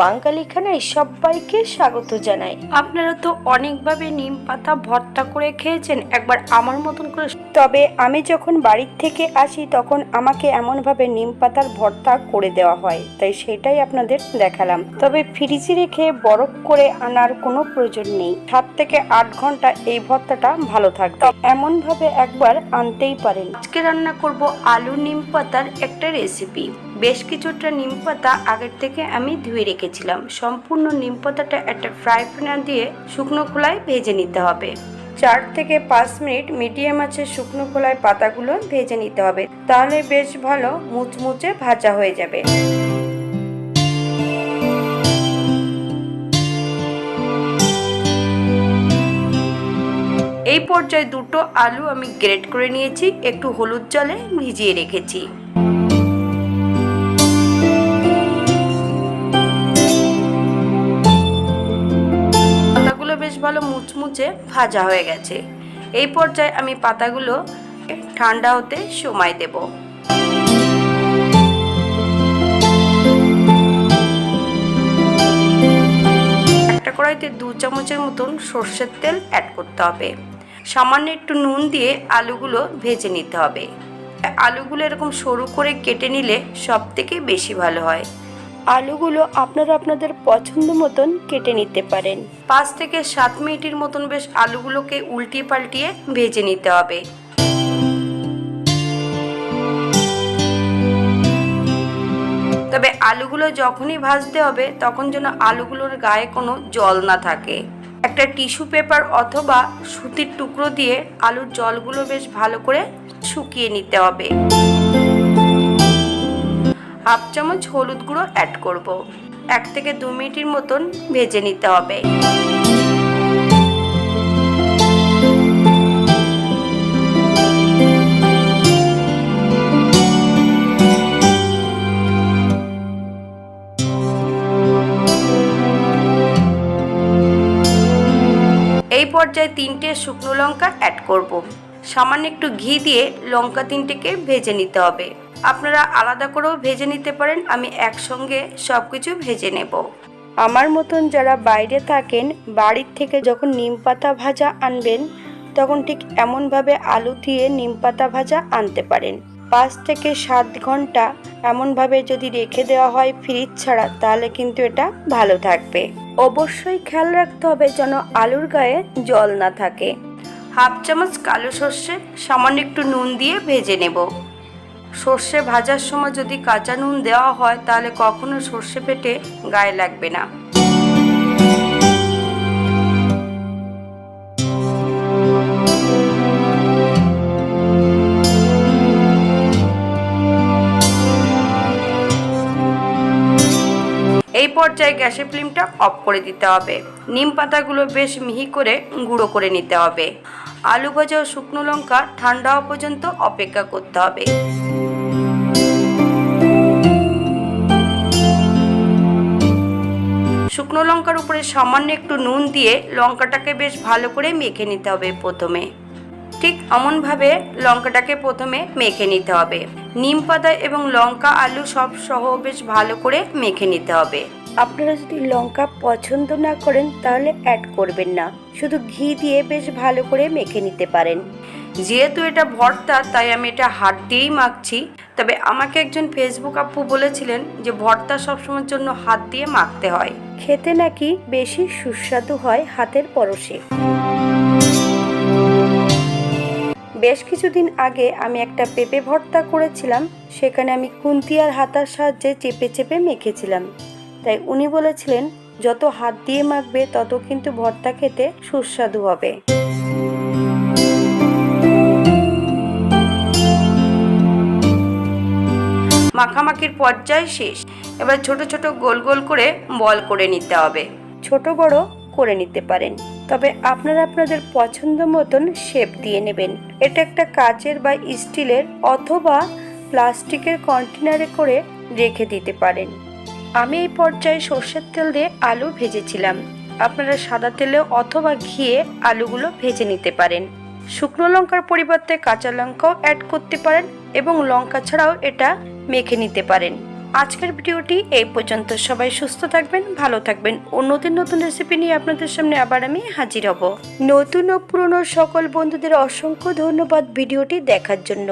বাঙালি খানায় সবাইকে স্বাগত জানাই। আপনারা তো অনেকভাবে নিম পাতা ভর্তা করে খেয়েছেন, একবার আমার মতন করে তবে আমি যখন বাড়ির থেকে আসি, তখন আমাকে এমনভাবে নিম পাতার ভর্তা করে দেওয়া হয়, তাই সেটাই আপনাদের দেখালাম। তবে ফ্রিজে রেখে বরফ করে আনার কোনো প্রয়োজন নেই। সাত থেকে আট ঘণ্টা এই ভর্তাটা ভালো থাকবে। এমনভাবে একবার আনতেই পারেন। আজকে রান্না করব আলু নিম পাতার একটা রেসিপি। বেশ কিছুটা নিম পাতা আগের থেকে আমি ধুয়ে রেখেছিলাম। সম্পূর্ণ নিম পাতাটা একটা ফ্রাই প্যান দিয়ে শুকনো খোলায় ভেজে নিতে হবে। চার থেকে পাঁচ মিনিট মিডিয়াম আছে শুকনো খোলায় পাতাগুলো ভেজে নিতে হবে। তাহলে বেশ ভালো মুচমুচে ভাজা হয়ে যাবে। এই পর্যায়ে দুটো আলু আমি গ্রেট করে নিয়েছি, একটু হলুদ জলে ভিজিয়ে রেখেছি। মুচমুচে ভাজা হয়ে গেছে। এই পর্যায়ে আমি পাতাগুলো ঠান্ডা হতে সময় দেব। একটা কড়াইতে দু চামচের মতন সর্ষের তেল অ্যাড করতে হবে। সামান্য একটু নুন দিয়ে আলুগুলো ভেজে নিতে হবে। আলুগুলো এরকম সরু করে কেটে নিলে সব থেকে বেশি ভালো হয়। আলুগুলো আপনারা আপনাদের পছন্দ মতন কেটে নিতে পারেন। পাঁচ থেকে সাত মিনিটের মতন বেশ আলুগুলোকে উল্টিয়ে পাল্টিয়ে ভেজে নিতে হবে। তবে আলুগুলো যখনই ভাজতে হবে, তখন যেন আলুগুলোর গায়ে কোনো জল না থাকে। একটা টিস্যু পেপার অথবা সুতির টুকরো দিয়ে আলুর জলগুলো বেশ ভালো করে শুকিয়ে নিতে হবে। হাফ চামচ হলুদ গুঁড়ো অ্যাড করব। এক থেকে দু মিনিটের মতন ভেজে নিতে হবে এই পর্যায়ে তিনটে শুকনো লঙ্কা অ্যাড করব। সামান্য একটু ঘি দিয়ে লঙ্কা তিনটেকে ভেজে নিতে হবে আপনারা আলাদা করেও ভেজে নিতে পারেন, আমি একসঙ্গে সব কিছু ভেজে নেব। আমার মতন যারা বাইরে থাকেন, বাড়ির থেকে যখন নিম পাতা ভাজা আনবেন, তখন ঠিক এমনভাবে আলু দিয়ে নিম পাতা ভাজা আনতে পারেন। পাঁচ থেকে সাত ঘণ্টা এমনভাবে যদি রেখে দেওয়া হয় ফ্রিজ ছাড়া, তাহলে কিন্তু এটা ভালো থাকবে। অবশ্যই খেয়াল রাখতে হবে যেন আলুর গায়ে জল না থাকে। হাফ চামচ কালো সর্ষে, সামান্য একটু নুন দিয়ে ভেজে নেব। সর্ষে ভাজার সময় যদি কাঁচা নুন দেওয়া হয়, তাহলে কখনো সর্ষে পেটে গায়ে লাগবে না। এই পর্যায়ে গ্যাসের ফ্লেমটা অফ করে দিতে হবে। নিম পাতাগুলো বেশ মিহি করে গুঁড়ো করে নিতে হবে। আলু ভাজা ও শুকনো লঙ্কা ঠান্ডা হওয়া পর্যন্ত অপেক্ষা করতে হবে। শুকনো লঙ্কার উপরে সামান্য একটু নুন দিয়ে লঙ্কাটাকে বেশ ভালো করে মেখে নিতে হবে প্রথমে। ঠিক এমনভাবে লঙ্কাটাকে প্রথমে মেখে নিতে হবে। নিম পাতা এবং লঙ্কা, আলু সব সহ বেশ ভালো করে মেখে নিতে হবে। আপনারা যদি লঙ্কা পছন্দ না করেন তাহলে অ্যাড করবেন না। শুধু ঘি দিয়ে বেশ ভালো করে মেখে নিতে পারেন। যেহেতু এটা ভর্তা, তাই আমি এটা হাত দিয়েই মাখছি। তবে আমাকে একজন ফেসবুক আপু বলেছিলেন যে ভর্তা সবসময়ের জন্য হাত দিয়ে মাখতে হয়। খেতে নাকি বেশি সুস্বাদু হয় হাতের পরশে। বেশ কিছুদিন আগে আমি একটা পেঁপে ভর্তা করেছিলাম, সেখানে আমি খুন্তি আর হাতার সাহায্যে চেপে চেপে মেখেছিলাম। তাই উনি বলেছিলেন, যত হাত দিয়ে মাখবে, তত কিন্তু ভর্তা খেতে সুস্বাদু হবে। মাখামাখির পর্যায় শেষ। এবার ছোট ছোট গোল গোল করে বল করে নিতে হবে। ছোট বড় করে নিতে পারেন। তবে আপনারা আপনাদের পছন্দ মতন শেপ দিয়ে নেবেন। এটা একটা কাচের বা স্টিলের অথবা প্লাস্টিকের কন্টেনারে করে রেখে দিতে পারেন। আমি এই পর্যায়ে সর্ষের তেল দিয়ে আলু ভেজেছিলাম। আপনারা সাদা তেলে অথবা ঘিয়ে আলুগুলো ভেজে নিতে পারেন। শুকনো লঙ্কার পরিবর্তে কাঁচা লঙ্কাও অ্যাড করতে পারেন। এবং লঙ্কা ছাড়াও এটা মেখে নিতে পারেন। আজকের ভিডিওটি এই পর্যন্ত। সবাই সুস্থ থাকবেন, ভালো থাকবেন। নতুন নতুন রেসিপি নিয়ে আপনাদের সামনে আবার আমি হাজির হব। নতুন ও পুরনো সকল বন্ধুদের অসংখ্য ধন্যবাদ ভিডিওটি দেখার জন্য।